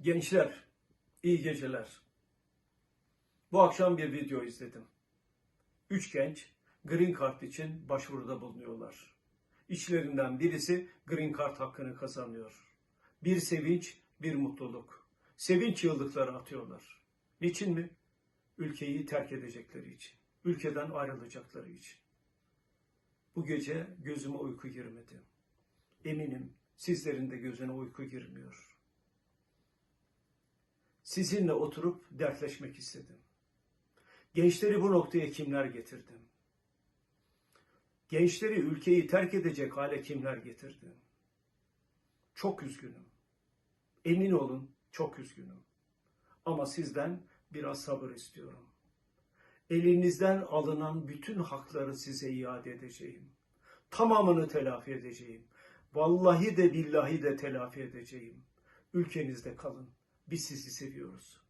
Gençler, iyi geceler. Bu akşam bir video izledim. Üç genç Green Card için başvuruda bulunuyorlar. İçlerinden birisi Green Card hakkını kazanıyor. Bir sevinç, bir mutluluk. Sevinç yıldıkları atıyorlar. Niçin mi? Ülkeyi terk edecekleri için. Ülkeden ayrılacakları için. Bu gece gözüme uyku girmedi. Eminim sizlerin de gözüne uyku girmiyor. Sizinle oturup dertleşmek istedim. Gençleri bu noktaya kimler getirdi? Gençleri ülkeyi terk edecek hale kimler getirdi? Çok üzgünüm. Emin olun çok üzgünüm. Ama sizden biraz sabır istiyorum. Elinizden alınan bütün hakları size iade edeceğim. Tamamını telafi edeceğim. Vallahi de billahi de telafi edeceğim. Ülkenizde kalın. Biz sizi seviyoruz.